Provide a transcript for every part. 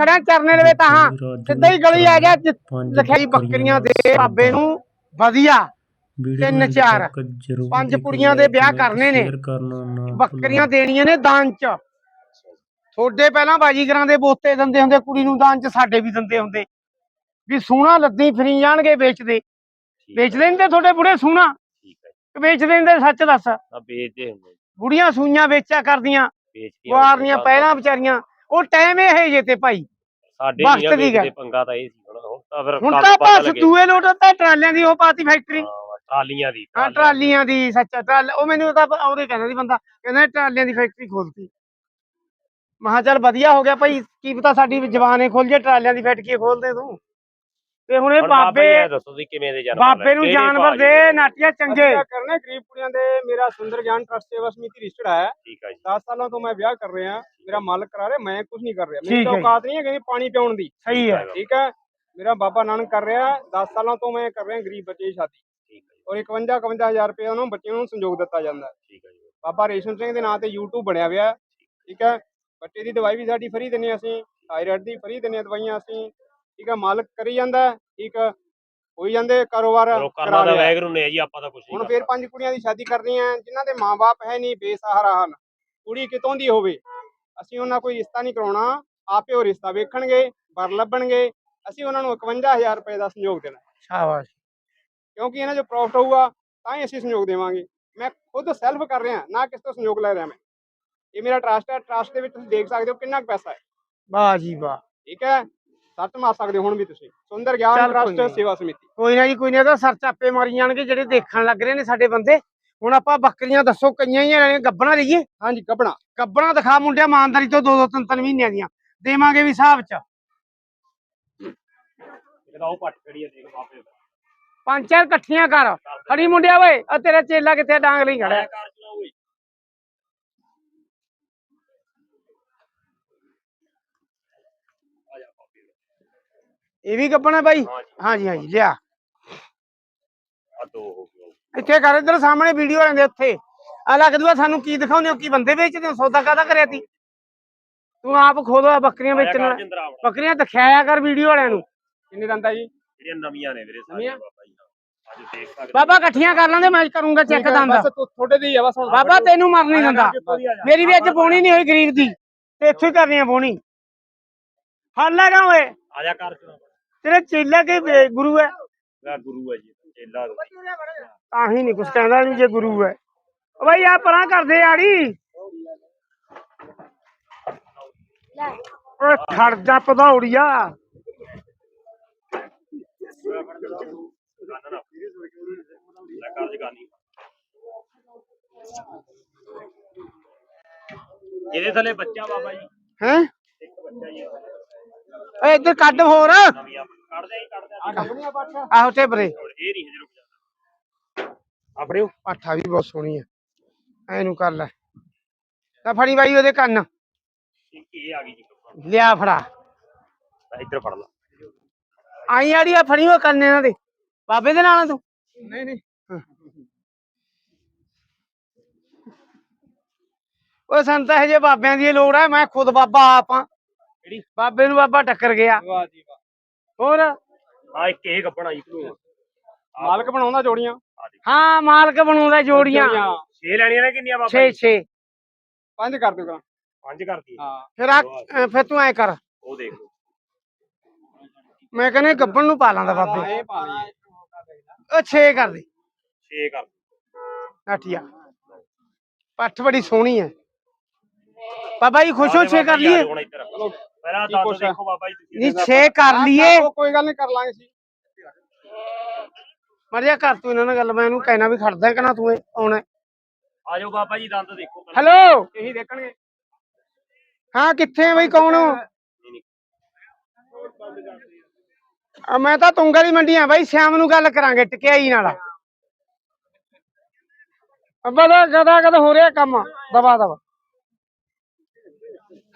ਖੜਿਆ ਚਰਨੇ ਲਵੇ ਤਾਂ ਹਾਂ। ਸਿੱਧਾ ਹੀ ਗਲੀ ਆ ਗਿਆ ਲਖਾਈ ਬੱਕਰੀਆਂ ਦੇ ਬਾਬੇ ਨੂੰ। ਵਧੀਆ। ਤਿੰਨ ਚਾਰ। ਪੰਜ ਕੁੜੀਆਂ ਦੇ ਵਿਆਹ ਕਰਨੇ ਨੇ। ਬੱਕਰੀਆਂ ਦੇਣੀਆਂ ਨੇ ਦਾਨ ਚ। ਤੁਹਾਡੇ ਪਹਿਲਾਂ ਬਾਜੀਗਰਾਂ ਦੇ ਬੋਤੇ ਦਿੰਦੇ ਹੁੰਦੇ ਕੁੜੀ ਨੂੰ ਦਾਨ ਚ ਸਾਡੇ ਵੀ ਦਿੰਦੇ ਹੁੰਦੇ। ਵੀ ਸੋਹਣਾ ਲੱਦੀ ਫਰੀ ਜਾਣਗੇ ਵੇਚਦੇ। ਵੇਚਦੇ ਨਹੀਂ ਤੇ ਤੁਹਾਡੇ ਬੁੜੇ ਕਿ ਵੇਚਦੇ ਨਹੀਂ ਤੇ ਸੱਚ ਦੱਸ। ਆ ਵੇਚਦੇ ਹੁੰਦੇ ਬੁੜੀਆਂ ਸੂਈਆਂ ਵੇਚਿਆ ਕਰਦੀਆਂ। ਗੁਆਰਨੀਆਂ ਪਹਿਲਾਂ ਵਿਚਾਰੀਆਂ। ਉਹ ਟਾਈਮ ਇਹ ਜੇ ਤੇ ਭਾਈ। ਸਾਡੇ ਵਕਤ ਦੀ ਗੱਲ। ਪੰਗਾ ਤਾਂ ਇਹ ਸੀ ਹੁਣ ਹੁਣ ਤਾਂ ਫਿਰ ਹੁਣ ਕੰਮ ਤਾਂ ਪਤਾ ਬਸ। ਦੂਏ ਲੋਟ ਤਾਂ ਟਰਾਲਿਆਂ ਦੀ ਉਹ ਪਾਤੀ ਫੈਕਟਰੀ ਹਾਂ, ਟਰਾਲੀਆਂ ਦੀ ਹਾਂ ਟਰਾਲੀਆਂ ਦੀ। ਸੱਚਾ ਟਰਾਲ ਉਹ ਮੈਨੂੰ ਤਾਂ ਉਹਦੇ ਕਹਿੰਦਾ ਸੀ ਬੰਦਾ ਕਹਿੰਦਾ ਟਰਾਲੀਆਂ ਦੀ ਫੈਕਟਰੀ ਖੋਲਤੀ। ਮਹਾ ਚੱਲ ਵਧੀਆ ਹੋ ਗਿਆ ਭਾਈ ਕੀ ਪਤਾ ਸਾਡੀ ਜ਼ਬਾਨੇ ਖੁੱਲ ਜੇ ਟਰਾਲੀਆਂ ਦੀ ਫੈਕਟਰੀ ਖੋਲ ਦੇ ਤੂੰ। ਤੇ ਹੁਣ ਇਹ ਬਾਬੇ ਦੱਸੋ ਤੁਸੀਂ ਕਿਵੇਂ ਦੇ ਜਾਨਵਰ ਬਾਬੇ ਨੂੰ? ਜਾਨਵਰ ਦੇ ਨਾਟੀਆਂ ਚੰਗੇ। ਕਰਨਾ ਗਰੀਬ ਕੁੜੀਆਂ ਦੇ ਮੇਰਾ ਸੁੰਦਰ ਗਿਆਨ ਟਰਸਟ ਸੇਵਾ ਸਮਿਤੀ ਰਿਸ਼ਟ ਹੈ। ਠੀਕ ਹੈ ਜੀ। 10 ਸਾਲਾਂ ਤੋਂ ਮੈਂ ਵਿਆਹ ਕਰ ਰਿਹਾ ਮੇਰਾ ਮਾਲਕ ਕਰਾ ਰਿਹਾ ਮੈਂ ਕੁਝ ਨਹੀਂ ਕਰ ਰਿਹਾ। ਮੇਰੀ ਔਕਾਤ ਨਹੀਂ ਹੈ ਕਿ ਪਾਣੀ ਪਿਉਣ ਦੀ। ਸਹੀ ਹੈ। ਠੀਕ ਹੈ? ਮੇਰਾ ਬਾਬਾ ਨਾਨਕ ਕਰ ਰਿਹਾ 10 ਸਾਲਾਂ ਤੋਂ ਮੈਂ ਕਰ ਰਿਹਾ ਗਰੀਬ ਬੱਚੇ ਦੀ ਸ਼ਾਦੀ। ਔਰ 51 51000 ਰੁਪਏ ਉਹਨਾਂ ਬੱਚਿਆਂ ਨੂੰ ਸੰਯੋਗ ਦਿੱਤਾ ਜਾਂਦਾ ਹੈ। ਠੀਕ ਹੈ ਜੀ। ਬਾਬਾ ਰੇਸ਼ਮ ਸਿੰਘ ਦੇ ਨਾਂ ਤੇ YouTube ਬਣਿਆ ਹੋਇਆ ਠੀਕ ਹੈ? ਬੱਚੇ ਦੀ ਦਵਾਈ ਵੀ ਸਾਡੀ ਫਰੀ ਦਿੰਨੇ ਅਸੀਂ ਥਾਇਰਾਇਡ ਦੀ ਫਰੀ ਦਿੰਨੇ ਦਵਾਈਆਂ ਅਸੀਂ। ਠੀਕ ਹੈ ਮਾਲਕ ਕਰੀ ਜਾਂਦਾ ਹੈ, ਠੀਕ ਹੈ ਹੋਈ ਜਾਂਦੇ ਕਾਰੋਬਾਰ ਕਰਾ ਲਿਆ। ਵੈਗਰੂ ਨੇ ਜੀ ਆਪਾਂ ਤਾਂ ਕੁਝ ਨਹੀਂ ਹੁਣ ਫੇਰ ਪੰਜ ਕੁੜੀਆਂ ਦੀ ਸ਼ਾਦੀ ਕਰਨੀ ਹੈ ਜਿਨ੍ਹਾਂ ਦੇ ਮਾਪੇ ਹੈ ਨਹੀਂ ਬੇਸਹਾਰਾ ਹਨ। ਕੁੜੀ ਕਿਤੋਂ ਦੀ ਹੋਵੇ ਅਸੀਂ ਉਹਨਾਂ ਕੋਈ ਰਿਸ਼ਤਾ ਨਹੀਂ ਕਰਾਉਣਾ ਆਪੇ ਉਹ ਰਿਸ਼ਤਾ ਵੇਖਣਗੇ ਵਰ ਲੱਭਣਗੇ ਅਸੀਂ ਉਹਨਾਂ ਨੂੰ 51000 ਰੁਪਏ ਦਾ ਸੰਯੋਗ ਦੇਣਾ। ਸ਼ਾਬਾਸ਼। ਕਿਉਂਕਿ ਇਹਨਾਂ ਜੋ ਪ੍ਰੋਫਿਟ ਹੋਊਗਾ ਤਾਂ ਹੀ ਅਸੀਂ ਸੰਯੋਗ ਦੇਵਾਂਗੇ। ਮੈਂ ਖੁਦ ਸੈਲਫ ਕਰ ਰਿਹਾ ਨਾ ਕਿਸ ਤੋਂ ਸੰਯੋਗ ਲੈ ਰਿਹਾ ਮੈਂ। ਇਹ ਮੇਰਾ ਟਰਸਟ ਹੈ ਟਰਸਟ ਦੇ ਵਿੱਚ ਤੁਸੀਂ ਦੇਖ ਸਕਦੇ ਹੋ ਕਿੰਨਾ ਕੁ ਪੈਸਾ ਹੈ। ਵਾਹ ਜੀ ਵਾਹ। ਠੀਕ ਹੈ ਸੱਟ ਮਾਰ ਸਕਦੇ ਹੋ ਹੁਣ ਵੀ ਤੁਸੀਂ। ਸੁੰਦਰ ਗਿਆਨ ਚੱਲ ਕੋਈ ਟਰਸਟ ਨਹੀਂ। ਸੇਵਾ ਸਮਿਤੀ। ਕੋਈ ਨਾ ਜੀ ਕੋਈ ਨਾ ਤਾਂ ਸਰ ਚਾਪੇ ਮਾਰੀ ਜਾਣਗੇ ਜਿਹੜੇ ਦੇਖਣ ਲੱਗ ਰਹੇ ਨੇ ਸਾਡੇ ਬੰਦੇ। ਹੁਣ ਆਪਾਂ ਬੱਕਰੀਆਂ ਦੱਸੋ ਕਈਆਂ ਹੀ ਲੈਣੀਆਂ ਗੱਬਣਾ ਲਈਏ? ਹਾਂਜੀ ਕੱਪੜਾ ਗੱਬਣਾ ਦਿਖਾ ਮੁੰਡਿਆ ਇਮਾਨਦਾਰੀ ਤੋਂ ਦੋ ਦੋ ਤਿੰਨ ਤਿੰਨ ਮਹੀਨਿਆਂ ਦੀਆਂ। ਦੇਵਾਂਗੇ ਵੀ ਹਿਸਾਬ ਚ। ਇਹਦਾ ਉਹ ਪੱਟ ਖੜੀ ਹੈ ਦੇਖ ਬਾਬੇ ਪੰਜ ਚਾਰ ਇਕੱਠੀਆਂ ਕਰ। ਖੜੀ ਮੁੰਡਿਆ ਓਏ ਆ ਤੇਰਾ ਚੇਲਾ ਕਿੱਥੇ ਆ? ਡਾਂਗ ਲਈ ਖੜਾ ਕਾਰ ਓਏ ਆ ਜਾ ਬਾਬੇ ਇਹ ਵੀ ਗੱਬਣਾ ਬਾਈ? ਹਾਂਜੀ ਹਾਂਜੀ ਲਿਆ। ਆ ਦੋ ਹੋ ਗਏ ਇੱਥੇ ਕਰ ਇੱਧਰ ਸਾਹਮਣੇ ਵੀਡੀਓ ਆਉਂਦੇ ਉੱਥੇ। ਆ ਲੱਗਦੂਆ ਸਾਨੂੰ ਕੀ ਦਿਖਾਉਂਦੇ ਹੋ? ਕੀ ਬੰਦੇ ਵੇਚਦੇ ਹੋ? ਸੌਦਾ ਕਾਦਾ ਕਰਿਆ ਤੀ? ਤੂੰ ਆਪ ਖੋਦੋ ਬੱਕਰੀਆਂ ਵੇਚਣ ਵਾਲਾ। ਬੱਕਰੀਆਂ ਦਿਖਾਇਆ ਕਰ ਵੀਡੀਓ ਵਾਲਿਆਂ ਨੂੰ। ਕਿੰਨੇ ਦੰਦਾ ਜੀ? ਜਿਹੜੀਆਂ ਨਵੀਆਂ ਨੇ ਵੀਰੇ? ਸਾਰੀਆਂ ਬਾਬਾ ਜੀ ਹਾਂ। ਅੱਜ ਦੇਖ ਸਕਦੇ ਬਾਬਾ ਇਕੱਠੀਆਂ ਕਰ ਲਾਂਦੇ ਮੈਂ ਕਰੂੰਗਾ ਚੈੱਕ ਦੰਦ। ਬਸ ਤੁ- ਤੁਹਾਡੇ ਦੀ ਹੈ ਬਸ ਹੁਣ ਬਾਬਾ ਤੈਨੂੰ ਮਰ ਨਹੀਂ ਦਿੰਦਾ। ਮੇਰੀ ਵੀ ਅੱਜ ਪੋਣੀ ਨਹੀਂ ਹੋਈ ਗਰੀਬ ਦੀ। ਤੇ ਇੱਥੇ ਹੀ ਕਰਨੀ ਆ ਪੋਣੀ ਫੜ ਲੈਗਾ ਓਏ। ਆ ਜਾ ਕਾਰ ਤੇਰੇ ਚੇਲਾ ਕੇ ਵੇ- ਗੁਰੂ ਹੈ ਮੇਰਾ ਗੁਰੂ ਹੈ ਜੀ ਚੇਲਾ ਤਾਂ ਹੀ ਨਹੀਂ ਕੁਛ ਕਹਿੰਦਾ ਨਹੀਂ ਜੇ ਗੁਰੂ ਹੈ ਓ ਬਾਈ ਆ ਪਰਾਂ ਕਰਦੇ ਆੜੀ ਓਏ ਖੜ ਜਾ ਪਧੌੜੀਆ ਲੈ ਕਾਰ ਜਗਾਨੀ ਇਹਦੇ ਥੱਲੇ ਬੱਚਾ ਬਾਬਾ ਜੀ। ਹੈ? ਇੱਕ ਬੱਚਾ ਜੀ ਓਏ ਇੱਧਰ ਕੱਢ ਹੋਰ। ਹੀ ਆ ਆਹੋ ਤੇ ਬਰੇ। ਇਹ ਨਹੀਂ ਹਜੇ ਰੁਕ ਜਾਂਦਾ ਆਪਣੇ ਪਾਠਾ ਵੀ ਬਹੁਤ ਸੋਹਣੀ ਹੈ ਐਨੂੰ ਕਰ ਲੈ। ਤਾਂ ਫੜੀ ਬਾਈ ਉਹਦੇ ਕੰਨ। ਇਹ ਆ ਗਈ ਜੀ ਲਿਆ ਫੜਾ। ਇੱਧਰ ਫੜ ਲਾ। ਆਈ ਆੜੀ ਆ ਫੜੀ ਉਹ ਕੰਨ ਇਹਨਾਂ ਦੇ। ਬਾਬੇ ਦੇ ਨਾਲ ਆ ਤੂੰ? ਨਹੀਂ ਨਹੀਂ। ਉਹ ਸੰਤ ਇਹ ਜੇ ਬਾਬਿਆਂ ਦੀ ਲੋੜ ਹੈ ਮੈਂ ਖੁਦ ਬਾਬਾ ਆਪਾਂ ਬਾਬੇ ਨੂੰ ਬਾਬਾ ਟੱਕਰ ਗਿਆ। ਵਾਹ ਜੀ ਵਾਹ। ਹੋਰ? ਆ ਇੱਕ ਇਹ ਗੱਪਣਾ ਜੀ ਤੂੰ ਮਾਲਕ ਬਣਾਉਂਦਾ ਜੋੜੀਆਂ? ਹਾਂ ਮਾਲਕ ਬਣਾਉਂਦਾ ਜੋੜੀਆਂ। ਛੇ ਲੈਣੀਆਂ ਨੇ ਕਿੰਨੀਆਂ ਬਾਬਾ 6 ਜੀ? 6 ਪੰਜ ਕਰ ਦਿਓ ਪੰਜ ਕਰਤੀ ਹਾਂ। ਫਿਰ ਆ ਅ, ਫਿਰ ਤੂੰ ਐ ਕਰ। ਉਹ ਦੇਖ ਲਓ। ਮੈਂ ਕਹਿੰਦਾ ਗੱਬਣ ਨੂੰ ਪਾ ਲਾਂਦਾ ਬਾਬੇ। ਇਹ ਪਾ ਲਈ। ਉਹ 6 ਕਰ ਦੇ। ਛੇ ਕਰ ਨਾਠੀਆ ਪੱਠ ਬੜੀ ਸੋਹਣੀ ਹੈ ਬਾਬਾ ਜੀ ਖੁਸ਼ ਹੋ 6 ਕਰ ਲਈਏ। ਹੁਣ ਇੱਧਰ। ਪਹਿਲਾਂ ਕੀ ਦੰਦ ਕੁਛ ਹੈ? ਦੇਖੋ ਬਾਬਾ ਜੀ ਤੁਸੀਂ ਨਹੀਂ 6 ਕਰ ਹਾਂ, ਲਈਏ ਕਰ ਲਓ, ਕੋਈ ਗੱਲ ਨਹੀਂ ਕਰ ਲਾਂਗੇ ਸੀ ਮਰਿਆ ਕਰ ਤੂੰ ਇਹਨਾਂ ਨਾਲ ਗੱਲ ਮੈਂ ਇਹਨੂੰ ਕਹਿਣਾ ਵੀ ਖੜਦਾ ਕਿ ਨਾ ਤੂੰ ਇਹ ਆਉਣਾ ਹੈ। ਆ ਜਾਓ ਬਾਬਾ ਜੀ ਦੰਦ ਦੇਖੋ ਪਹਿਲਾਂ। ਹੈਲੋ ਇਹੀ ਦੇਖਣਗੇ ਹਾਂ ਕਿੱਥੇ ਹੈ ਬਈ ਕੌਣ। ਆ ਮੈਂ ਤਾਂ ਤੁੰਗਾ ਦੀ ਮੰਡੀ ਆ ਬਾਈ ਸ਼ਾਮ ਨੂੰ ਗੱਲ ਕਰਾਂਗੇ ਟਕਿਆਈ ਨਾਲ ਅੱਬਾ ਦਾ ਗਦਾ ਗਦ ਹੋ ਰਿਹਾ ਕੰਮ ਦਬਾ ਦਬਾ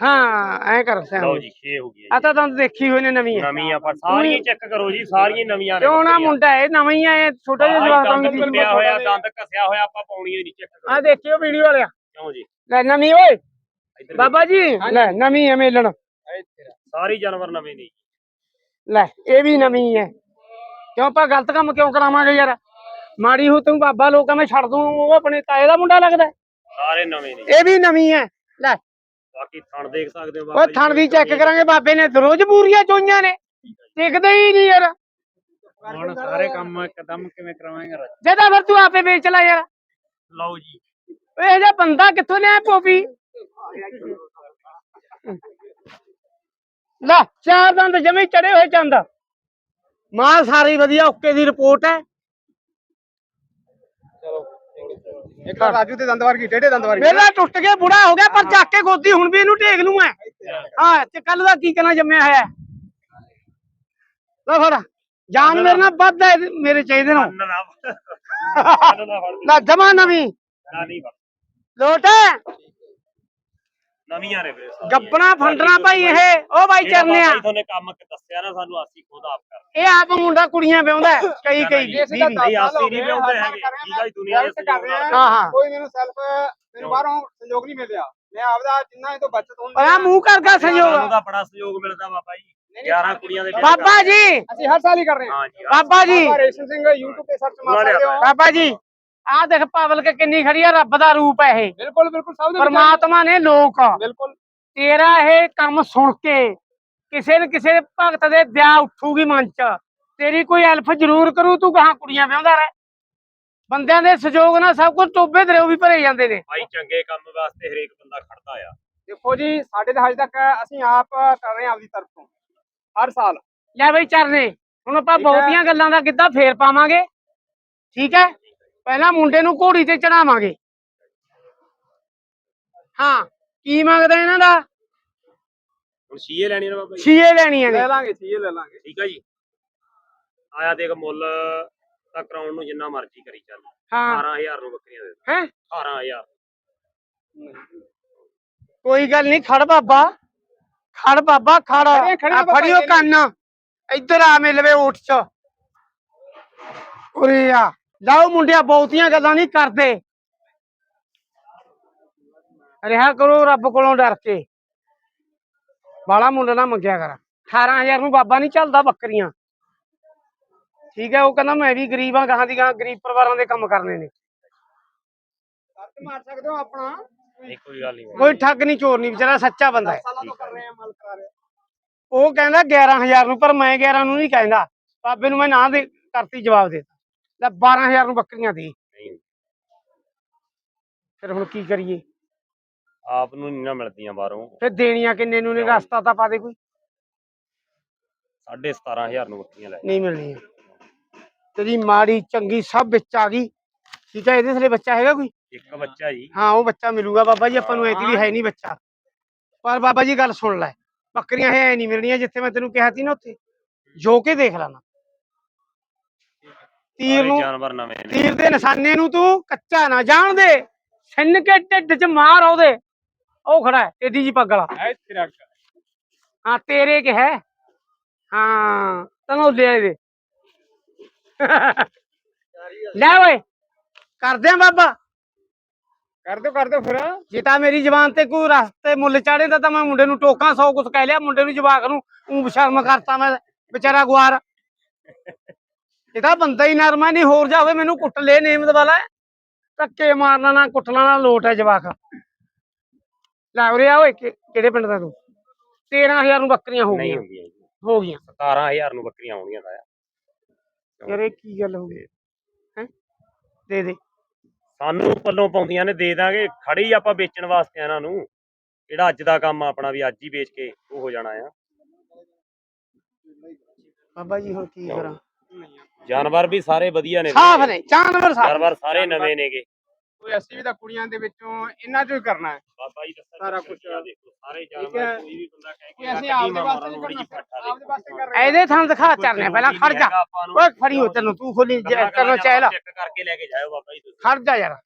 ਹਾਂ ਐ ਕਰ ਸ਼ਾਮ ਲਓ ਜੀ ਛੇ ਹੋ ਗਈ ਆ ਤਾਂ ਦੰਦ ਦੇਖੀ ਹੋਈ ਨੇ ਨਵੀਂ ਹੈ ਨਵੀਂ ਆਪਾਂ ਸਾਰੀਆਂ ਚੈੱਕ ਕਰੋ ਜੀ ਸਾਰੀਆਂ ਨਵੀਆਂ ਨੇ ਕਿਉਂ ਨਾ। ਮੁੰਡਾ ਇਹ ਨਵਾਂ ਹੀ ਆ ਇਹ ਛੋਟਾ ਜਿਹਾ ਜਵਾਕ ਦੰਦ ਟੁੱਟਿਆ ਹੋਇਆ ਦੰਦ ਘਸਿਆ ਹੋਇਆ ਆਪਾਂ ਪਾਉਣੀ ਨਹੀਂ ਚੈੱਕ ਕਰੋ। ਆ ਦੇਖਿਓ ਵੀਡੀਓ ਵਾਲਿਆ। ਕਿਉਂ ਜੀ? ਲੈ ਨਵੀਂ ਓਏ। ਇੱਧਰ ਬਾਬਾ ਜੀ ਲੈ ਨਵੀਂ ਹੈ ਮੇਲਣ। ਸਾਰੀ ਜਾਨਵਰ ਨਵੇਂ ਨੇ ਲੈ ਇਹ ਵੀ ਨਵੀਂ ਹੈ ਕਿਉਂ ਆਪਾਂ ਗਲਤ ਕੰਮ ਕਿਉਂ ਕਰਾਵਾਂਗੇ ਯਾਰ? ਮਾੜੀ ਹੋ ਤੂੰ ਬਾਬਾ ਲੋਕਾਂ ਮੈਂ ਛੱਡ ਦੂੰ ਉਹ ਆਪਣੇ ਤਾਏ ਦਾ ਮੁੰਡਾ ਲੱਗਦਾ। ਸਾਰੇ ਨਵੇਂ ਨੇ। ਇਹ ਵੀ ਨਵੀਂ ਹੈ ਲੈ ਬਾਕੀ ਥਣ ਦੇਖ ਸਕਦੇ ਹੋ ਉਹ ਥਣ ਵੀ ਚੈੱਕ ਕਰਾਂਗੇ ਬਾਬੇ ਨੇ ਰੋਜ਼ ਪੂਰੀਆਂ ਚੋਈਆਂ ਨੇ। ਟਿਕਦੇ ਹੀ ਨਹੀਂ ਯਾਰ। ਹੁਣ ਸਾਰੇ ਕੰਮ ਇੱਕਦਮ ਕਿਵੇਂ ਕਰਾਵਾਂਗੇ ਜੇ ਤਾਂ ਫਿਰ ਤੂੰ ਆਪੇ ਵੇਚ ਲੈ ਯਾਰ। ਲਓ ਜੀ। ਇਹ ਜਿਹਾ ਬੰਦਾ ਕਿੱਥੋਂ ਲਿਆ ਪੋਪੀ ਲੈ ਚਾਰ ਦੰਦ ਜਮੇ ਚੜੇ ਹੋਏ ਚੰਦ। ਮਾਲ ਸਾਰੀ ਵਧੀਆ ਓਕੇ ਦੀ ਰਿਪੋਰਟ ਹੈ। ਇੱਕ ਤਾਂ ਰਾਜੂ ਦੇ ਦੰਦ ਵਰਗੀ ਟੇਢੇ ਦੰਦ ਵਰਗੀ। ਮੇਰਾ ਟੁੱਟ ਕੇ ਬੁੜਾ ਹੋ ਗਿਆ ਪਰ ਚੱਕ ਕੇ ਗੋਦੀ ਹੁਣ ਵੀ ਇਹਨੂੰ ਢੇਕ ਲੂੰ ਮੈਂ। ਹਾਂ ਤੇ ਕੱਲ ਦਾ ਕੀ ਕਹਿਣਾ ਜੰਮਿਆ ਹੋਇਆ? ਲੈ ਫੜ ਜਾਨ ਮੇਰੇ ਨਾਲ ਵੱਧ ਹੈ ਮੇਰੇ ਚਾਹੀਦੇ ਨੂੰ। ਨਾ ਜਮਾ ਨਵੀਂ। ਨਾ ਨਹੀਂ ਲੋਟ। ਹੈ ਨਵੀਆਂ ਨੇ ਵੀਰੇ ਸਾਰੀਆਂ। ਗੱਬਣਾ ਫੰਡਣਾ ਭਾਈ ਇਹ। ਉਹ ਭਾਈ ਜਿਹੜਾ ਚਰਨਿਆ। ਬਾਬਾ ਜੀ ਤੁਹਾਨੂੰ ਕੰਮ ਦੱਸਿਆ ਨਾ ਸਾਨੂੰ ਅਸੀਂ ਖੁਦ ਆਪ ਕਰਦੇ ਇਹ ਆਪ ਮੁੰਡਾ ਕੁੜੀਆਂ ਵਿਆਉਂਦਾ ਹੈ, ਕਈ ਕਈ। ਨਹੀਂ, ਵੀਹ। ਨਹੀਂ, ਅਸੀਂ ਨਹੀਂ ਵਿਆਹੁੰਦੇ ਹੈਗੇ। ਠੀਕ ਆ ਜੀ, ਦੁਨੀਆ ਦੇ ਕਰ ਰਹੇ ਸਹਿਯੋਗ ਹਾਂ, ਹਾਂ। ਕੋਈ ਮੈਨੂੰ ਸੈਲਫ ਮੈਨੂੰ ਬਾਹਰੋਂ ਸੰਯੋਗ ਨਹੀਂ ਮਿਲਿਆ। ਮੈਂ ਆਪਦਾ ਜਿੰਨਾ ਇਹ ਤੋਂ ਬਚਤ ਹੁੰਦੀ ਆਹ ਮੂੰਹ ਕਰਦਾ ਸਾਨੂੰ ਸੰਯੋਗ ਦਾ ਬੜਾ ਸਹਿਯੋਗ ਮਿਲਦਾ ਬਾਬਾ ਜੀ 11 ਕੁੜੀਆਂ ਦੇ ਵਿਆਹ ਬਾਬਾ ਜੀ! ਅਸੀਂ ਹਰ ਸਾਲ ਹੀ ਕਰ ਰਹੇ ਹਾਂ। ਹਾਂ ਜੀ ਹਾਂ। ਬਾਬਾ ਜੀ! ਬਾਬਾ ਰੇਸ਼ਮ ਸਿੰਘ YouTube ਤੇ ਸਰਚ ਮਾਰ ਸਕਦੇ ਹੋ। ਬਾਬਾ ਜੀ! ਆਹ ਦੇਖ ਪਬਲਿਕ ਕਿੰਨੀ ਖੜੀ ਆ ਰੱਬ ਦਾ ਰੂਪ ਹੈ ਇਹ। ਬਿਲਕੁਲ ਬਿਲਕੁਲ ਸਭ ਦੇ ਪਰਮਾਤਮਾ ਨੇ ਲੋਕ। ਬਿਲਕੁਲ। ਤੇਰਾ ਇਹ ਕੰਮ ਸੁਣ ਕੇ ਕਿਸੇ न ਕਿਸੇ ਭਗਤ ਦੇ ਦਿਆ ਉੱਠੂਗੀ ਮਨ ਚ ਤੇਰੀ ਕੋਈ ਹੈਲਪ ਜ਼ਰੂਰ ਕਰੂ ਤੂੰ ਕਹਾਂ ਕੁੜੀਆਂ ਵਿਆਹੁੰਦਾ ਰਹਿ। ਬੰਦਿਆਂ ਦੇ ਸਹਿਯੋਗ ਨਾਲ ਸਭ ਕੁਝ ਟੋਬੇ ਦਰਿਓ ਵੀ ਭਰੇ ਜਾਂਦੇ ਨੇ। ਭਾਈ ਚੰਗੇ ਕੰਮ ਵਾਸਤੇ ਹਰੇਕ ਬੰਦਾ ਖੜਦਾ ਆ। ਦੇਖੋ ਜੀ ਸਾਡੇ ਤਾਂ ਹਜੇ ਤੱਕ ਅਸੀਂ ਆਪ ਕਰ ਰਹੇ ਹਾਂ ਆਪਦੀ ਤਰਫ ਤੋਂ। ਹਰ ਸਾਲ। ਲੈ ਬਈ ਚਰਨੇ ਹੁਣ ਆਪਾਂ। ਬਹੁਤੀਆਂ ਗੱਲਾਂ ਦਾ ਕਿੱਦਾਂ ਫੇਰ ਪਾਵਾਂਗੇ। ਠੀਕ ਹੈ? ਪਹਿਲਾਂ ਮੁੰਡੇ ਨੂੰ ਘੋੜੀ ਤੇ ਚੜਾਵਾਂਗੇ। ਹਾਂ ਕੀ ਮੰਗਦਾ ਇਹਨਾਂ ਦਾ? ਹੁਣ ਸੀਏ ਲੈਣੀ ਨਾ ਬਾਬਾ ਜੀ? ਛੀਏ ਲੈਣੀਆਂ ਨੇ। ਲੈ ਲਾਂਗੇ ਇਹ ਲੈ ਲਾਂਗੇ। ਠੀਕ ਆ ਜੀ। ਆਇਆ ਦੇਖ ਮੁੱਲ ਤਾਂ ਕਰਾਉਣ ਨੂੰ ਜਿੰਨਾ ਮਰਜ਼ੀ ਕਰੀ ਚੱਲ। ਹਾਂ। 18000 ਨੂੰ ਬੱਕਰੀਆਂ ਦੇ ਦੇ। ਹੈ? 18000 ਕੋਈ ਗੱਲ ਨਹੀਂ ਖੜ ਬਾਬਾ। ਖੜ ਬਾਬਾ ਖੜ। ਖੜੇ- ਖੜੇ ਆ ਬਾਬਾ ਫੜਿਓ। ਕੰਨ। ਇੱਧਰ ਆ ਮਿਲਵੇ ਊਠ ਚ। ਉਰੇ ਆ। ਲਾਓ ਮੁੰਡਿਆ ਬਹੁਤੀਆਂ ਗੱਲਾਂ ਨਹੀਂ ਕਰਦੇ। ਰਿਹਾ ਕਰੋ ਰੱਬ ਕੋਲੋਂ ਡਰ ਕੇ। ਬਾਲਾ ਮੁੱਲ ਨਾ ਮੰਗਿਆ ਕਰ। 18000 ਨੂੰ ਬਾਬਾ ਨਹੀਂ ਚੱਲਦਾ ਬੱਕਰੀਆਂ। ਠੀਕ ਹੈ ਉਹ ਕਹਿੰਦਾ ਮੈਂ ਵੀ ਗਰੀਬ ਆ ਗਾਹਾਂ ਦੀ ਗਾਹਾਂ ਗਰੀਬ ਪਰਿਵਾਰਾਂ ਦੇ ਕੰਮ ਕਰਨੇ ਨੇ। ਮਾਰ ਸਕਦੇ ਹੋ ਆਪਣਾ? ਕੋਈ ਗੱਲ ਨਹੀਂ। ਕੋਈ ਠੱਗ ਨਹੀਂ ਚੋਰ ਨਹੀਂ ਵਿਚਾਰਾ ਸੱਚਾ ਬੰਦਾ ਹਾਂ। ਉਹ ਕਹਿੰਦਾ 11000 ਨੂੰ ਪਰ ਮੈਂ 11 ਨੂੰ ਨਹੀਂ ਕਹਿੰਦਾ। ਬਾਬੇ ਨੂੰ ਮੈਂ ਨਾ ਦੇ ਕਰਤੀ ਜਵਾਬ ਦੇ ਲੈ 12000 ਨੂੰ ਬੱਕਰੀਆਂ ਦੇ। ਨਹੀਂ। ਫਿਰ ਹੁਣ ਕੀ ਕਰੀਏ? ਆਪ ਨੂੰ ਨਹੀਂ ਨਾ ਮਿਲਦੀਆਂ ਬਾਹਰੋਂ। ਫਿਰ ਦੇਣੀਆਂ ਕਿੰਨੇ ਨੂੰ ਨੇ? ਰਸਤਾ ਤਾਂ ਪਾ ਦੇ ਕੋਈ। 17500 ਨੂੰ ਬੱਕਰੀਆਂ ਲੈ ਨਹੀਂ ਮਿਲਣੀਆਂ। ਤੇਰੀ ਮਾੜੀ ਚੰਗੀ ਸਭ ਵਿੱਚ ਆ ਗਈ। ਠੀਕ ਹੈ ਇਹਦੇ ਥਲੇ ਬੱਚਾ ਹੈਗਾ ਕੋਈ? ਇੱਕ ਬੱਚਾ ਜੀ। ਹਾਂ ਉਹ ਬੱਚਾ ਮਿਲੂਗਾ ਬਾਬਾ ਜੀ ਆਪਾਂ ਨੂੰ ਐਤੀ ਵੀ ਹੈ ਨਹੀਂ ਬੱਚਾ। ਪਰ ਬਾਬਾ ਜੀ ਗੱਲ ਸੁਣ ਲੈ ਬੱਕਰੀਆਂ ਹੈ ਨਹੀਂ ਮਿਲਣੀਆਂ ਜਿੱਥੇ ਮੈਂ ਤੈਨੂੰ ਕਿਹਾ ਸੀ ਨਾ ਉੱਥੇ। ਜੋ ਕੇ ਦੇਖ ਲੈਣਾ। ਤੀਰ ਨੂੰ ਜਾਨਵਰ ਨਵੇਂ ਨੇ। ਤੀਰ ਦੇ ਨਿਸ਼ਾਨੇ ਨੂੰ ਤੂੰ ਕੱਚਾ ਨਾ ਜਾਣ ਦੇ। ਛਿੰਨ ਕੇ ਢਿੱਡ 'ਚ ਮਾਰ ਉਹਦੇ। ਉਹ ਖੜਾ ਹੈ ਟੇਡੀ ਜੀ ਪੱਗ ਵਾਲਾ। ਹੈ ਤੇਰੇ ਕੇ ਹੈ? ਹਾਂ ਤੈਨੂੰ ਲੈ ਦੇ ਲੈ ਓਏ ਕਰਦੇ ਆ ਬਾਬਾ। ਕਰ ਦਿਓ ਕਰ ਦਿਓ ਫਿਰ। ਜੇ ਤਾਂ ਮੇਰੀ ਜ਼ਬਾਨ ਤੇ ਕੋਈ ਰਸਤੇ ਮੁੱਲ ਚਾੜੇ ਤਾਂ ਮੈਂ ਮੁੰਡੇ ਨੂੰ ਟੋਕਾਂ ਸੌ ਕੁਛ ਕਹਿ ਲਿਆ। ਮੁੰਡੇ ਨੂੰ ਜਵਾਕ ਨੂੰ ਉਹ ਸ਼ਰਮ ਕਰਤਾ ਮੈਂ ਵਿਚਾਰਾ ਗੁਆਰ। ਇਹ ਤਾਂ ਬੰਦਾ ਹੀ ਨਰਮਾ ਨਹੀਂ ਹੋਰ ਜਾਵੇ ਮੈਨੂੰ ਕੁੱਟ ਲੈ ਨੇਮਤ ਵਾਲਾ। ਧੱਕੇ ਮਾਰਨਾ ਨਾ ਕੁੱਟਣਾ ਨਾ ਲੋਟ ਹੈ ਜਵਾਕ। ਲੈ ਉਰੇ ਆ ਓਏ ਕਿ- ਕਿਹੜੇ ਪਿੰਡ ਦਾ ਤੂੰ? 13000 ਨੂੰ ਬੱਕਰੀਆਂ ਹੋ ਨਹੀਂ ਗਈਆਂ। ਹੁੰਦੀਆਂ ਜੀ। ਹੋ ਗਈਆਂ। 17000 ਨੂੰ ਬੱਕਰੀਆਂ ਆਉਣੀਆਂ ਦਾ ਯਾਰ ਇਹ ਕੀ ਗੱਲ ਹੋ ਗਈ? ਹੈ? ਦੇ ਦੇ। ਸਾਨੂੰ ਪੱਲੋਂ ਪਾਉਂਦੀਆਂ ਨੇ ਦੇ ਦਾਂਗੇ। ਖੜੀ ਆਪਾਂ ਵੇਚਣ ਵਾਸਤੇ ਇਹਨਾਂ ਨੂੰ। ਜਿਹੜਾ ਅੱਜ ਦਾ ਕੰਮ ਆ ਆਪਣਾ ਵੀ ਅੱਜ ਹੀ ਵੇਚ ਕੇ ਉਹ ਹੋ ਜਾਣਾ ਆ। ਬਾਬਾ ਜੀ ਹੁਣ ਕੀ ਕਰਾਂ? ਜਾਨਵਰ ਵੀ ਸਾਰੇ ਵਧੀਆ ਨੇ ਸਾਫ਼ ਨੇ ਜਾਨਵਰ ਸਾਫ਼ ਜਾਨਵਰ ਸਾਰੇ ਨਵੇਂ ਨੇਗੇ। ਕੋਈ ਅਸੀਂ ਵੀ ਤਾਂ ਕੁੜੀਆਂ ਦੇ ਵਿੱਚੋਂ ਇਹਨਾਂ ਚੋਂ ਹੀ ਕਰਨਾ ਹੈ। ਬਾਬਾ ਜੀ ਦੱਸਣ ਸਾਰਾ ਕੁਛ ਦੇਖੋ ਸਾਰੇ ਹੈ। ਜਾਨਵਰ ਕੋਈ ਵੀ ਬੰਦਾ ਕਹੇ ਕੋਈ ਅਸੀਂ ਆਪਦੇ ਵਾਸਤੇ ਨਹੀਂ ਕਰਨਾ ਆਪਦੇ ਵਾਸਤੇ ਕਰ ਰਹੇ ਹਾਂ ਇਹਦੇ ਥਾਂ ਦਿਖਾ ਚਰਨੇ ਪਹਿਲਾਂ ਖੜ ਜਾ। ਓਏ ਖੜੀ ਹੋ ਤੈਨੂੰ ਤੂੰ ਖੋਲੀ ਤੈਨੂੰ ਚਹਿਲਾ ਚੈੱਕ ਕਰਕੇ ਲੈ ਕੇ ਜਾਇਓ ਬਾਬਾ ਜੀ ਤੁਸੀਂ। ਖੜ ਜਾ ਯਾਰ।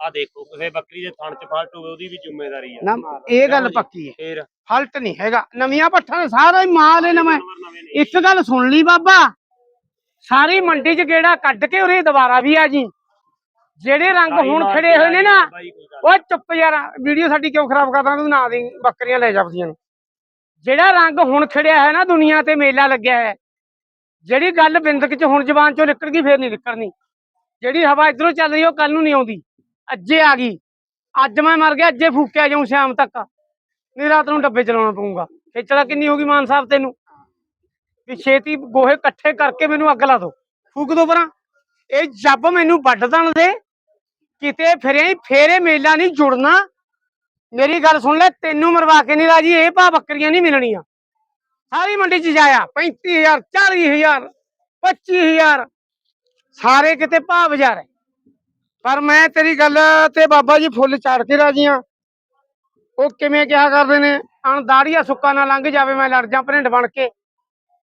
ਆ ਦੇਖੋ ਕਿਸੇ ਬੱਕਰੀ ਦੇ ਥਣ ਚ ਫਾਲਟ ਹੋਵੇ ਉਹਦੀ ਵੀ ਜ਼ਿੰਮੇਵਾਰੀ ਆ। ਨਾ ਇਹ ਗੱਲ ਪੱਕੀ ਹੈ। ਫੇਰ? ਫਲਟ ਨਹੀਂ ਹੈਗਾ। ਨਵੀਆਂ ਪੱਠਾਂ ਦੇ ਸਾਰਾ ਹੀ ਮਾਲ ਹੈ ਨਵਾਂ। ਜਾਨਵਰ ਨਵੇਂ ਨੇ। ਇੱਕ ਗੱਲ ਸੁਣ ਲਈ ਬਾਬਾ। ਸਾਰੀ ਮੰਡੀ 'ਚ ਗੇੜਾ ਕੱਢ ਕੇ ਉਰੇ ਦੁਬਾਰਾ ਵੀ ਆ ਜੀ। ਜਿਹੜੇ ਰੰਗ ਹੁਣ ਖੜੇ ਹੋਏ ਨੇ ਨਾ ਓਏ ਚੁੱਪ ਯਾਰ ਵੀਡੀਓ ਸਾਡੀ ਕਿਉਂ ਖਰਾਬ ਕਰਦਾ? ਤੂੰ ਨਾ ਦੇ ਬੱਕਰੀਆਂ ਲੈ ਜਾਂਦੀਆਂ ਨੇ। ਜਿਹੜਾ ਰੰਗ ਹੁਣ ਖੜਿਆ ਹੈ ਨਾ ਦੁਨੀਆ ਤੇ ਮੇਲਾ ਲੱਗਿਆ ਹੈ ਜਿਹੜੀ ਗੱਲ ਬਿੰਦਕ ਚ ਹੁਣ ਜ਼ਬਾਨ ਚੋਂ ਨਿਕਲ ਗਈ ਫੇਰ ਨਹੀਂ ਨਿਕਲਣੀ। ਜਿਹੜੀ ਹਵਾ ਇਧਰੋਂ ਚੱਲ ਰਹੀ ਉਹ ਕੱਲ ਨੂੰ ਨਹੀਂ ਆਉਂਦੀ। ਅੱਜੇ ਆ ਗਈ। ਅੱਜ ਮੈਂ ਮਰ ਗਿਆ ਅੱਜੇ ਫੂਕਿਆ ਜਾਊਂ ਸ਼ਾਮ ਤੱਕ। ਨਹੀਂ ਰਾਤ ਨੂੰ ਡੱਬੇ ਚਲਾਉਣਾ ਪਊਗਾ। ਖੇਚਲਾ ਕਿੰਨੀ ਹੋ ਗਈ ਮਾਨ ਸਾਹਿਬ ਤੈਨੂੰ? ਵੀ ਛੇਤੀ ਗੋਹੇ ਇਕੱਠੇ ਕਰਕੇ ਮੈਨੂੰ ਅੱਗ ਲਾ ਦੋ ਫੂਕ ਦੋ ਪਰਾਂ। ਇਹ ਜੱਬ ਮੈਨੂੰ ਵੱਢ ਦੇਣ ਦੇ। ਕਿਤੇ ਫਿਰਿਆ ਫੇਰੇ ਮੇਲਾ ਨਹੀਂ ਜੁੜਨਾ। ਮੇਰੀ ਗੱਲ ਸੁਣ ਲੈ, ਤੈਨੂੰ ਮਰਵਾ ਕੇ ਨਹੀਂ ਰਾਜੀ, ਇਹ ਭਾ ਬੱਕਰੀਆਂ ਨਹੀਂ ਮਿਲਣੀਆਂ। ਸਾਰੀ ਮੰਡੀ ਚ ਜਾਇਆ 35000 40000 25000 ਸਾਰੇ ਕਿਤੇ ਭਾਅ ਬਾਜ਼ਾਰ ਹੈ। ਪਰ ਮੈਂ ਤੇਰੀ ਗੱਲ ਤੇ ਬਾਬਾ ਜੀ ਫੁੱਲ ਚਾੜ ਕੇ ਰਾਜੀ ਆ। ਉਹ ਕਿਵੇਂ ਕਿਹਾ ਕਰਦੇ ਨੇ? ਅਣ ਦਾੜੀਆ ਸੁੱਕਾ ਨਾ ਲੰਘ ਜਾਵੇ, ਮੈਂ ਲੜ ਜਾ ਭਰਿੰਡ ਬਣ ਕੇ।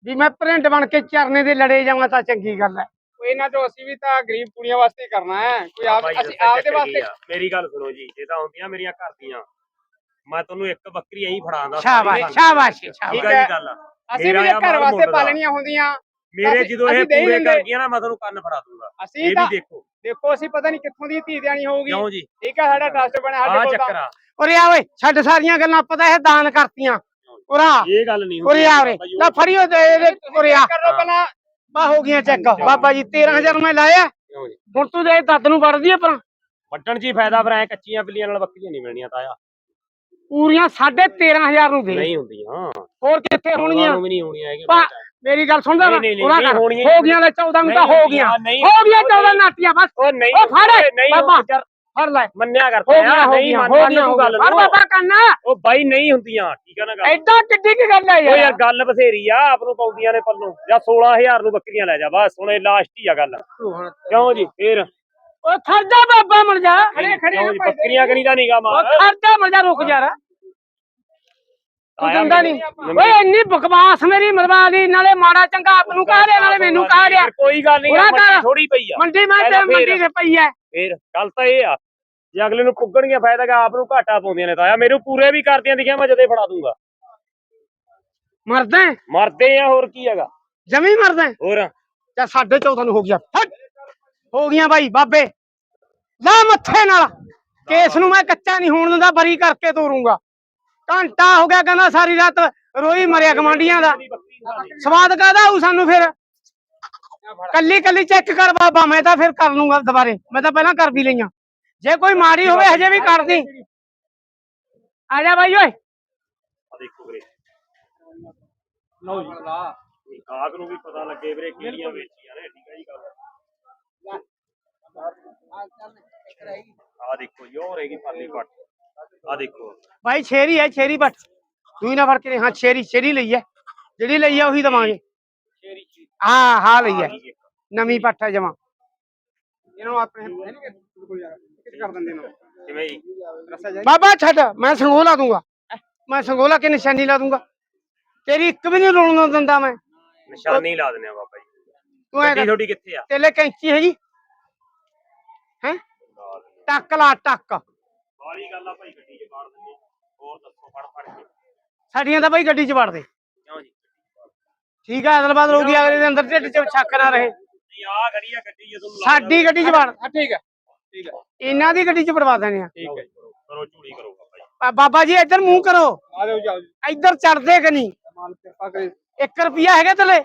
ਵੀ ਮੈਂ ਭਰਿੰਡ ਬਣ ਕੇ ਚਰਨੇ ਦੇ ਲੜੇ ਜਾਵਾਂ ਤਾਂ ਚੰਗੀ ਗੱਲ ਹੈ। ਇਹਨਾਂ ਤੋਂ ਅਸੀਂ ਵੀ ਤਾਂ ਗਰੀਬ ਕੁੜੀਆਂ ਵਾਸਤੇ ਕਰਨਾ ਹੈ। ਕੋਈ ਆਪ ਅਸੀਂ ਆਪਦੇ ਵਾਸਤੇ। ਮੇਰੀ ਗੱਲ ਸੁਣੋ ਜੀ ਜੇ ਤਾਂ ਹੁੰਦੀਆਂ ਮੇਰੀਆਂ ਘਰ ਦੀਆਂ। ਮੈਂ ਤੁਹਾਨੂੰ ਇੱਕ ਬੱਕਰੀ ਐਂ ਫੜਾਉਂਦਾ ਸ਼ਾਬਾਸ਼ ਸ਼ਾਬਾਸ਼ ਠੀਕ ਸ਼ਾਬਾਸ਼। ਹੈ ਗੱਲ। ਅਸੀਂ ਵੀ ਘਰ ਵਾਸਤੇ। ਪਾਲਣੀਆਂ ਹੁੰਦੀਆਂ। ਮੇਰੇ ਜਦੋਂ ਇਹ ਪੂਰੇ। ਕਰ ਗਈਆਂ ਨਾ ਮੈਂ ਤੁਹਾਨੂੰ ਕੰਨ ਫੜਾ ਦੂੰਗਾ। ਅਸੀਂ ਇਹ ਵੀ ਤਾਂ ਦੇਖੋ। ਦੇਖੋ ਅਸੀਂ ਪਤਾ ਨਹੀਂ ਕਿੱਥੋਂ ਦੀ ਧੀ ਦੇਣੀ ਹੋਊਗੀ। ਕਿਉਂ ਜੀ? ਠੀਕ ਹੈ ਸਾਡਾ ਟਰਸਟ ਬਣਿਆ ਸਾਡੇ ਕੋਲ ਚੱਕਰ ਤਾਂ ਆ। ਉਰੇ ਆ ਓਏ ਛੱਡ ਸਾਰੀਆਂ ਗੱਲਾਂ ਪਤਾ ਇਹ ਦਾਨ ਕਰਤੀਆਂ। ਉਰਾ। ਇਹ ਗੱਲ ਨਹੀਂ ਉਰੇ। ਆ ਉਰੇ ਲੈ ਫੜਿਓ ਤੇ ਇਹਦੇ ਉਰੇ ਆ ਕਰੋ ਪਹਿਲਾਂ। ਬਾ ਹੋ ਗਈਆਂ ਚੈੱਕ। ਬਾਬਾ ਜੀ 13000 ਮੈਂ ਲਾਇਆ। ਕਿਉਂ ਜੀ? ਹੁਣ ਤੂੰ ਦੇ ਦੱਤ ਨੂੰ ਵੜਦੀ ਆ ਪਰ ਵੱਟਣ 'ਚ ਹੀ ਫਾਇਦਾ ਫਿਰ ਐ ਕੱਚੀਆਂ ਬਿੱਲੀਆਂ ਨਾਲ ਬੱਕਰੀਆਂ ਨਹੀਂ ਮਿਲਣੀਆਂ ਤਾਇਆ। ਪੂਰੀਆਂ 13500 ਨੂੰ ਦੇ। ਨਹੀਂ ਹੁੰਦੀਆਂ। ਹੋਰ ਕਿੱਥੇ ਉਹਨਾਂ ਹੋਣਗੀਆਂ? ਨੂੰ ਵੀ ਨਹੀਂ ਹੋਣੀਆਂ ਹੈਗੀਆਂ ਪਾ- ਮੇਰੀ ਗੱਲ ਸੁਣਦਾ ਉਹਦਾ ਨਹੀਂ ਕਰ। ਹੋਣੀਆਂ ਹੋ ਗਈਆਂ ਲੈ 14 ਨੂੰ ਤਾਂ ਹੋ ਗਈਆਂ। ਹੋ ਗਈਆਂ 14 ਨਾਟੀਆਂ ਬਸ। ਉਹ ਨਹੀਂ ਉਹ ਫੜ। ਨਹੀਂ ਬਾਬਾ। ਫੜ ਲੈ। ਮੰਨਿਆ ਕਰ ਹੋ ਗਈਆਂ ਹੋ ਨਹੀਂ ਗਈਆਂ ਮੰਨ ਹੋ ਮੰਨ ਗਈਆਂ ਤੂੰ ਗੱਲ ਫੜ। ਬਾਬਾ ਕੰਨਾ। ਉਹ ਬਾਈ ਨਹੀਂ ਹੁੰਦੀਆਂ ਠੀਕ ਆ ਨਾ ਗੱਲ। ਐਡਾ ਕਿੱਡੀ ਕੀ ਗੱਲ ਹੈ ਉਹ ਯਾਰ ਯਾਰ। ਗੱਲ ਬਥੇਰੀ ਆ ਆਪ ਨੂੰ ਪਾਉਂਦੀਆਂ ਨੇ ਪੱਲੋਂ। ਜਾਂ 16000 ਨੂੰ ਬੱਕਰੀਆਂ ਲੈ ਜਾ ਬਸ ਹੁਣ ਇਹ ਲਾਸਟ ਹੀ ਆ ਗੱਲ। ਕਿਉਂ ਜੀ? ਫੇਰ। ਓ ਖਰਜਾ ਬਾਬਾ ਮਰ ਜਾ। ਖੜੇ ਖੜੇ ਬੱਕਰੀਆਂ ਕਰੀ ਦਾ ਓ ਮਾਰ। ਖਰਜਾ ਮਰ ਜਾ ਰੁਕ ਜਾ ਰਾ। ਦਿੰਦਾ ਨਹੀਂ ਓਏ ਇੰਨੀ ਬਕਵਾਸ ਮੇਰੀ ਮਰਵਾ ਲਈ ਨਾਲੇ ਮਾੜਾ ਚੰਗਾ ਆਪ ਨੂੰ ਕਹਾ ਰਿਹਾ ਨਾਲੇ ਮੈਨੂੰ ਕਹਾ ਰਿਹਾ ਕੋਈ ਗੱਲ ਨਹੀਂ ਥੋੜੀ ਪਈ ਆ। ਮੰਡੀ ਮੈਂ ਤੇ ਮੰਡੀ। ਤੇ ਪਈ ਐ। ਫੇਰ ਗੱਲ ਤਾਂ ਇਹ ਆ ਜੇ ਅਗਲੇ ਨੂੰ ਪੁੱਗਣਗੀਆਂ ਫਾਇਦਾ ਆਪ ਨੂੰ ਘਾਟਾ ਪਾਉਂਦੀਆਂ ਨੇ ਤਾਇਆ ਮੈਨੂੰ ਪੂਰੇ ਵੀ ਕਰਦੀਆਂ ਦਿਖਿਆ ਮੈਂ ਜਦੇ ਫੜਾ ਦੂੰਗਾ। ਮਰਦਾ? ਮਰਦੇ ਆ ਹੋਰ ਕੀ ਹੈਗਾ? ਜਮੀ ਮਰਦਾ? ਹੋਰ? ਜਾਂ ਸਾਢੇ 14 ਨੂੰ ਹੋ ਗਿਆ। ਹੋ ਗਈਆਂ ਬਾਈ ਬਾਬੇ। ਲਾ ਮੱਥੇ ਨਾਲ। ਕੇਸ ਨੂੰ ਮੈਂ ਕੱਚਾ ਨਹੀਂ ਹੋਣ ਦਿੰਦਾ ਬਰੀ ਕਰਕੇ ਤੋਰੂੰਗਾ। ਘੰਟਾ ਹੋ ਗਿਆ ਕਹਿੰਦਾ ਸਾਰੀ ਰਾਤ ਰੋਈ ਮਰਿਆ ਗਵਾਂਡੀਆਂ ਦਾ। ਸਵਾਦ ਕਾਦਾ ਆਊ ਸਾਨੂੰ ਫਿਰ? ਕੱਲੀ ਕੱਲੀ ਚੈੱਕ ਕਰ ਬਾਬਾ ਮੈਂ ਤਾਂ ਫਿਰ ਕਰ ਲੂੰਗਾ ਦੁਬਾਰੇ। ਮੈਂ ਤਾਂ ਪਹਿਲਾਂ ਕਰ ਵੀ ਲਈਆਂ। ਜੇ ਕੋਈ ਮਾੜੀ ਹੋਵੇ ਹਜੇ ਵੀ ਕਰ ਦੀ ਆ ਜਾ ਬਾਈ ਓਏ। ਆ ਦੇਖੋ ਵੀਰੇ ਲਓ ਜੀ। ਗਾਹਕ ਨੂੰ ਵੀ ਪਤਾ ਲੱਗੇ ਵੀਰੇ ਕਿਹੜੀਆਂ ਵੇਚੀਆਂ ਨੇ ਠੀਕ ਹੈ ਜੀ ਗੱਲ। ਆ ਦੇਖੋ ਉਹ ਰਹੇਗੀ ਪਰਲੀ ਪੱਟ। ਆ ਦੇਖੋ। ਭਾਈ ਛੇਰੀ ਹੈ ਛੇਰੀ ਬੱਟ ਤੂੰ ਹੀ ਨਾ ਫੜ ਕੇ ਹਾਂ ਛੇਰੀ ਛੇਰੀ ਲਈ ਹੈ। ਜਿਹੜੀ ਲਈ ਹੈ ਉਹੀ ਦਵਾਂਗੇ। ਹਾਂ ਹਾਂ ਲਈ ਹੈ। ਨਵੀਂ ਪੱਟ ਹੈ ਜਮਾ। ਇਹਨਾਂ ਨੂੰ ਆਪਣੇ ਹੈ ਕਰ ਦਿੰਦੇ ਨੇ ਕਿਵੇਂ ਜੀ? ਬਾਬਾ ਛੱਡ ਮੈਂ ਸੰਗੋਲਾ ਦੂੰਗਾ। ਮੈਂ ਸੰਗੋਲਾ ਕੇ ਨਿਸ਼ਾਨੀ ਲਾ ਦੂੰਗਾ। ਤੇਰੀ ਇੱਕ ਵੀ ਨਹੀਂ ਰੋਣ ਦਿੰਦਾ ਮੈਂ। ਨਿਸ਼ਾਨੀ ਲਾ ਦਿੰਦੇ ਆ ਬਾਬਾ ਜੀ। ਤੂੰ ਐ ਤੁਹਾਡੀ ਕਿੱਥੇ ਆ? ਤੇਲੇ ਕੈਂਚੀ ਹੈਗੀ? ਹੈ? ਟੱਕ ਲਾ ਟੱਕ। ਬਾਹਲੀ ਗੱਲ ਆ ਭਾਈ ਗੱਡੀ 'ਚ ਬਾੜ ਦਿੰਦੇ ਹੋਰ ਦੱਸੋ ਫੜ ਫੜ ਕੇ। ਸਾਡੀਆਂ ਤਾਂ ਭਾਈ ਗੱਡੀ 'ਚ ਵੜ ਦੇ ਕਿਉਂ ਜੀ? ਠੀਕ ਹੈ ਅਦਲਬਾਦ ਹੋ ਗਿਆ ਅਗਲੇ ਦੇ ਅੰਦਰ ਢਿੱਡ 'ਚ ਛੱਕ ਨਾ ਰਹੇ। ਨਹੀਂ ਆ ਖੜੀ ਆ ਗੱਡੀ ਜਦੋਂ ਸਾਡੀ ਗੱਡੀ 'ਚ ਵੜ। ਹਾਂ ਠੀਕ ਹੈ ਠੀਕ ਹੈ ਇਹਨਾਂ ਦੀ ਗੱਡੀ 'ਚ ਵੜਵਾ ਦੇਣੇ ਆ। ਠੀਕ ਹੈ ਕਰੋ ਝੂੜੀ ਕਰੋ ਬਾਬਾ ਜੀ। ਆ ਬਾਬਾ ਜੀ ਇੱਧਰ ਮੂੰਹ ਕਰੋ। ਆ ਜਾਓ ਜਾਓ ਜੀ। ਇੱਧਰ ਚੜਦੇ ਕਿ ਨਹੀਂ? ਮਾਲ ਕਿਰਪਾ ਕਰੇ। 1 ਰੁਪਿਆ ਹੈਗਾ ਤੇਲੇ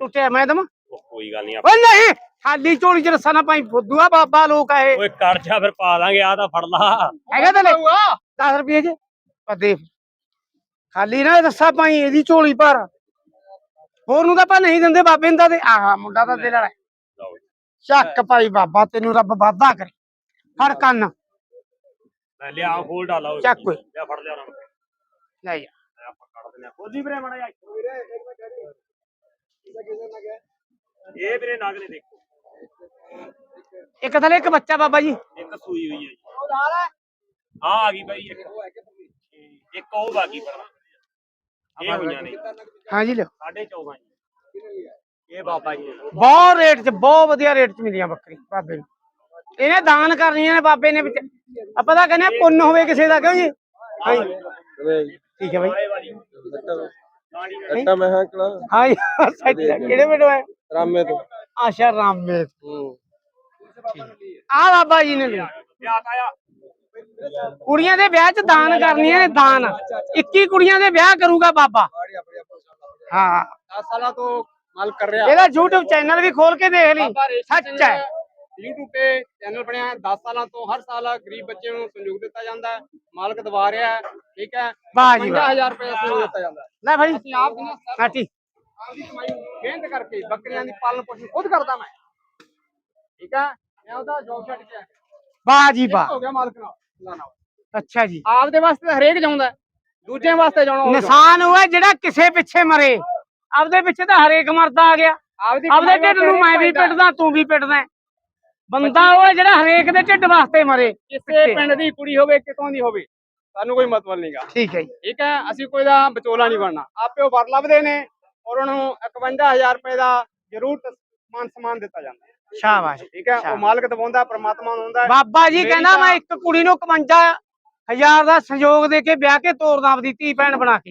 ਟੁੱਟਿਆ ਮੈਂ ਦਮ। ਉਹ ਕੋਈ ਗੱਲ ਨਹੀਂ ਓਏ ਨਹੀਂ! ਖਾਲੀ ਝੋਲੀ ਚ ਰੱਸਾ ਨਾ ਪਾਈ ਫੁੱਦੂਆ ਬਾਬਾ ਲੋਕ ਆ ਇਹ। ਓਏ ਕਰ ਜਾ ਫਿਰ ਪਾ ਦਾਂਗੇ ਆ ਤਾਂ ਫੜ ਲਾ। ਹੈਗਾ ਤੇਲੇ 10 ਰੁਪਏ ਚ। ਦੇਖ ਖਾਲੀ ਨਾ ਰੱਸਾ ਪਾਈ ਇਹਦੀ ਝੋਲੀ ਪਰ ਹੋਰ ਨੂੰ ਤਾਂ ਆਪਾਂ ਨਹੀਂ ਦਿੰਦੇ ਬਾਬੇ ਨੂੰ ਤਾਂ ਦੇ ਆਹ ਮੁੰਡਾ ਤਾਂ। ਲਓ ਜੀ। ਚੱਕ ਭਾਈ ਬਾਬਾ ਤੈਨੂੰ ਰੱਬ ਵਾਧਾ ਕਰੇ। ਫੜ ਕੰਨ। ਲੈ ਲਿਆ ਫੋਲ ਡਾਲਾ ਓਏ ਚੱਕ ਓਏ। ਲਿਆ ਫੜ ਲਿਆ ਨਾ ਲੈ ਜਾ। ਆਪਾਂ ਕੱਢ ਦਿੰਦੇ ਆ ਖੋਲੀ ਵੀਰੇ ਮੜਾ ਜਾ ਇਹ ਵੀਰੇ ਨਗ ਨੇ ਦੇਖੋ। ਇੱਕ ਥਲੇ ਇੱਕ ਬੱਚਾ ਬਾਬਾ ਜੀ। ਇੱਕ ਸੂਈ ਹੋਈ ਹੈ ਜੀ। ਆ ਆ ਗਈ ਬਾਈ ਇੱਕ। ਇੱਕ ਉਹ ਬਾਕੀ ਪਰ ਇਹ ਹੋਈਆਂ ਨੇ। ਹਾਂ ਜੀ ਲਿਓ 14.5 ਜੀ। ਇਹ ਬਾਬਾ ਜੀ। ਬਹੁਤ ਰੇਟ 'ਚ ਬਹੁਤ ਵਧੀਆ ਰੇਟ 'ਚ ਮਿਲੀਆਂ ਬੱਕਰੀ ਬਾਬੇ ਨੂੰ। ਇਹਨੇ ਦਾਨ ਕਰਨੀਆਂ ਨੇ ਬਾਬੇ ਨੇ ਵਿੱਚ। ਆਪਾਂ ਤਾਂ ਕਹਿੰਦੇ ਆ ਪੁੰਨ ਹੋਵੇ ਕਿਸੇ ਦਾ ਕਿਉਂ ਜੀ? ਹਾਂ ਜੀ ਠੀਕ ਹੈ ਬਾਈ। ਆਏ ਵਾਲੀ ਅੱਟਾ ਮੈਂ ਹਾਂ ਕਲਾ ਹਾਂ ਜੀ ਸੱਚ ਹੈ। ਕਿਹੜੇ ਪਿੰਡੋਂ ਹੈ ਰਾਮੇ ਤੋਂ। ਆਸ਼ਾ ਰਾਮੇ ਹੂੰ। ਆ ਬਾਬਾ ਜੀ ਨੇ ਤਾਇਆ ਕੁੜੀਆਂ ਦੇ ਵਿਆਹ 'ਚ ਦਾਨ ਕਰਨੀਆਂ ਨੇ ਦਾਨ। 21 ਕੁੜੀਆਂ ਦੇ ਵਿਆਹ ਕਰੂਗਾ ਬਾਬਾ। ਹਾਂ। 10 ਸਾਲਾਂ ਤੋਂ ਮਾਲਕ ਕਰ ਰਿਹਾ। ਇਹਦਾ YouTube ਚੈਨਲ ਵੀ ਖੋਲ ਕੇ ਦੇਖ ਲਈ। ਸੱਚ ਹੈ। YouTube ਤੇ ਚੈਨਲ ਬਣਿਆ ਹੈ। 10 ਸਾਲਾਂ ਤੋਂ ਹਰ ਸਾਲ ਗਰੀਬ ਬੱਚੇ ਨੂੰ ਸੰਯੋਗ ਦਿੱਤਾ ਜਾਂਦਾ ਹੈ। ਮਾਲਕ ਦਵਾ ਰਿਹਾ ਹੈ। ਠੀਕ ਹੈ। ਵਾਹ ਜੀ ਵਾਹ। 50000 ਰੁਪਏ ਸੰਯੋਗ ਦਿੱਤਾ ਜਾਂਦਾ ਹੈ। ਲੈ ਭਾਈ। ਅਸੀਂ ਆਪ ਦੀਆਂ ਸਾਟੀ ਆਪਦੀ ਕਮਾਈ ਨੂੰ ਮਿਹਨਤ ਕਰਕੇ ਬੱਕਰੀਆਂ ਦੀ ਪਾਲਣ ਪੋਸ਼ਣ ਖੁਦ ਕਰਦਾ ਮੈਂ। ਠੀਕ ਹੈ? ਮੈਂ ਉਹਦਾ ਜੋਬ ਛੱਡ ਕੇ ਆਇਆ ਵਾਹ ਜੀ ਵਾਹ। ਹੋ ਗਿਆ ਮਾਲਕ ਨਾਲ। ਨਾ ਨਾ ਅੱਛਾ ਜੀ। ਆਪਦੇ ਵਾਸਤੇ ਤਾਂ ਹਰੇਕ ਜਾਉਂਦਾ ਹੈ, ਦੂਜਿਆਂ ਵਾਸਤੇ ਜਾਣਾ ਉਹ ਨਿਸ਼ਾਨ ਉਹ ਹੈ ਜਿਹੜਾ ਕਿਸੇ ਪਿੱਛੇ ਮਰੇ। ਆਪਦੇ ਪਿੱਛੇ ਤਾਂ ਹਰੇਕ ਮਰਦਾ ਆ ਗਿਆ। ਆਪਦੀ ਢਿੱਡ ਨੂੰ ਮੈਂ ਵੀ। ਪਿੱਟਦਾ ਤੂੰ ਵੀ ਪਿੱਟਦਾ। ਬੰਦਾ ਉਹ ਜਿਹੜਾ ਹਰੇਕ ਦੇ ਢਿੱਡ ਵਾਸਤੇ ਮਰੇ। ਕਿਸੇ ਪਿੰਡ ਦੀ ਕੁੜੀ ਹੋਵੇ ਕਿਤੋਂ ਦੀ ਹੋਵੇ ਸਾਨੂੰ ਕੋਈ ਮਤਲਬ ਨਹੀਂਗਾ ਠੀਕ ਹੈ ਜੀ। ਠੀਕ ਹੈ? ਅਸੀਂ ਕੋਈ ਦਾ ਵਿਚੋਲਾ ਨਹੀਂ ਬਣਨਾ। ਆਪੇ ਉਹ ਵਰ ਲੱਭਦੇ ਨੇ। ਔਰ ਉਹਨਾਂ ਨੂੰ 51000 ਰੁਪਏ ਦਾ ਜ਼ਰੂਰ ਮਾਨ ਸਨਮਾਨ ਦਿੱਤਾ ਜਾਂਦਾ ਹੈ। ਸ਼ਾਬਾਸ਼ ਠੀਕ ਹੈ? ਉਹ ਮਾਲਕ ਦਵਾਉਂਦਾ ਪ੍ਰਮਾਤਮਾ ਨੂੰ ਹੁੰਦਾ। ਬਾਬਾ ਜੀ ਕਹਿੰਦਾ ਮੈਂ ਇੱਕ ਕੁੜੀ ਨੂੰ 51 ਹਜ਼ਾਰ ਦਾ ਸਹਿਯੋਗ ਦੇ ਕੇ ਵਿਆਹ ਕੇ ਤੋਰਦਾ ਆਪਦੀ ਧੀ ਭੈਣ ਬਣਾ ਕੇ।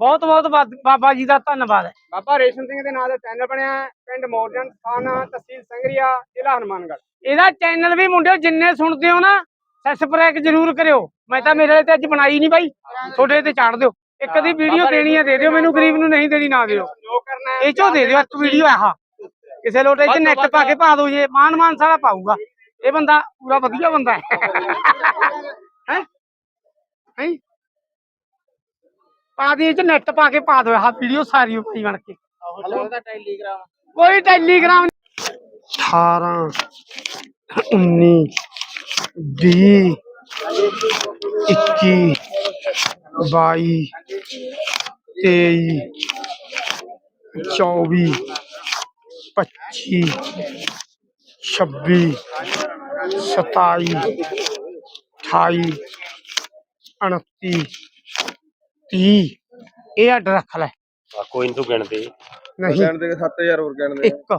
ਬਹੁਤ ਬਹੁਤ ਬਾਬਾ ਜੀ ਦਾ ਧੰਨਵਾਦ ਹੈ। ਬਾਬਾ ਰੇਸ਼ਮ ਸਿੰਘ ਦੇ ਨਾਂ ਦਾ ਚੈਨਲ ਬਣਿਆ ਪਿੰਡ ਮੋਰਜਨ ਥਾਣਾ ਤਹਿਸੀਲ ਸੰਗਰੀਆ ਜ਼ਿਲ੍ਹਾ ਹਨੂਮਾਨਗੜ੍ਹ। ਇਹਦਾ ਚੈਨਲ ਵੀ ਮੁੰਡਿਓ ਜਿੰਨੇ ਸੁਣਦੇ ਹੋ ਨਾ ਸਬਸਕ੍ਰਾਈਬ ਜ਼ਰੂਰ ਕਰਿਓ। ਮੈਂ ਤਾਂ ਮੇਰੇ ਤੇ ਅੱਜ ਬਣਾਈ ਨਹੀਂ ਬਾਈ। ਤੁਹਾਡੇ ਤੇ ਚਾੜ ਦਿਓ। ਇੱਕ ਦੀ ਵੀਡੀਓ ਦੇਣੀ ਹੈ ਦੇ ਦਿਓ ਮੈਨੂੰ ਗਰੀਬ ਨੂੰ ਨਹੀਂ ਦੇਣੀ ਨਾ ਦਿਓ। ਇਹ ਚੋਂ ਦੇ ਦਿਓ ਇੱਕ ਵੀਡੀਓ ਆਹ ਕਿਸੇ ਲੋਟੇ 'ਚ ਨੈਟ ਪਾ ਕੇ ਪਾ ਦਿਓ ਜੇ ਮਾਨ ਮਾਨ ਸਾਰਾ ਪਾਊਗਾ। ਇਹ ਬੰਦਾ ਪੂਰਾ ਵਧੀਆ ਬੰਦਾ ਹੈ। ਹੈ? ਹੈ ਪਾ ਦੀ ਚ ਨੈਟ ਪਾ ਕੇ ਪਾ ਦਿਓ ਆਹ ਵੀਡੀਓ ਸਾਰੀ ਭਾਈ ਬਣ ਕੇ। ਟੈਲੀਗ੍ਰਾਮ। ਕੋਈ ਟੈਲੀਗ੍ਰਾਮ 18 19 20 21 22 23 24 25 26 27 28 29 30 ਇਹ ਅੱਡ ਰੱਖ ਲੈ। ਆ ਕੋਈ ਨੀ ਤੂੰ ਗਿਣਦੇ। ਨਹੀਂ। ਦੇ 7000 ਹੋਰ ਕਹਿਣ ਇੱਕ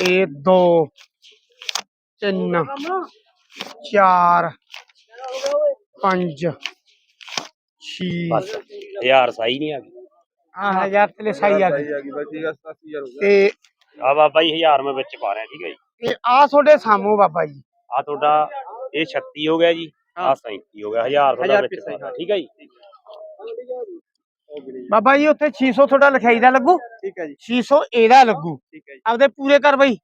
ਇਹ ਦੋ ਤਿੰਨ ਚਾਰ ਪੰਜ ਬਸ। ਹਜ਼ਾਰ ਸਾਈ ਨਹੀਂ ਆ ਗਈ ਆ ਹਜ਼ਾਰ ਤੇ ਲਿਸਾਈ ਆ ਗਈ। ਗਈ ਬਾਕੀ 80000 ਹੋ ਤੇ ਆ ਬਾਬਾ ਜੀ ਹਜ਼ਾਰ ਮੈਂ ਵਿੱਚ ਪਾ ਰਿਹਾ ਠੀਕ ਹੈ ਜੀ। ਇਹ ਆ ਤੁਹਾਡੇ ਸਾਹਮਣੇ ਬਾਬਾ ਜੀ। ਆ ਤੁਹਾਡਾ ਇਹ 36 ਹੋ ਗਿਆ ਜੀ ਆ 37 ਹੋ ਗਿਆ ਹਜ਼ਾਰ ਤੁਹਾਡਾ ਹਜ਼ਾਰ ਵਿੱਚ ਪਾ ਠੀਕ ਹੈ ਜੀ। ਬਾਬਾ ਜੀ ਉੱਥੇ 600 ਤੁਹਾਡਾ ਲਿਖਾਈ ਦਾ ਲੱਗੂ? ਠੀਕ ਹੈ ਜੀ। 600 ਇਹਦਾ ਲੱਗੂ? ਠੀਕ ਹੈ ਜੀ। ਆਪਦੇ ਪੂਰੇ ਕਰ ਬਈ।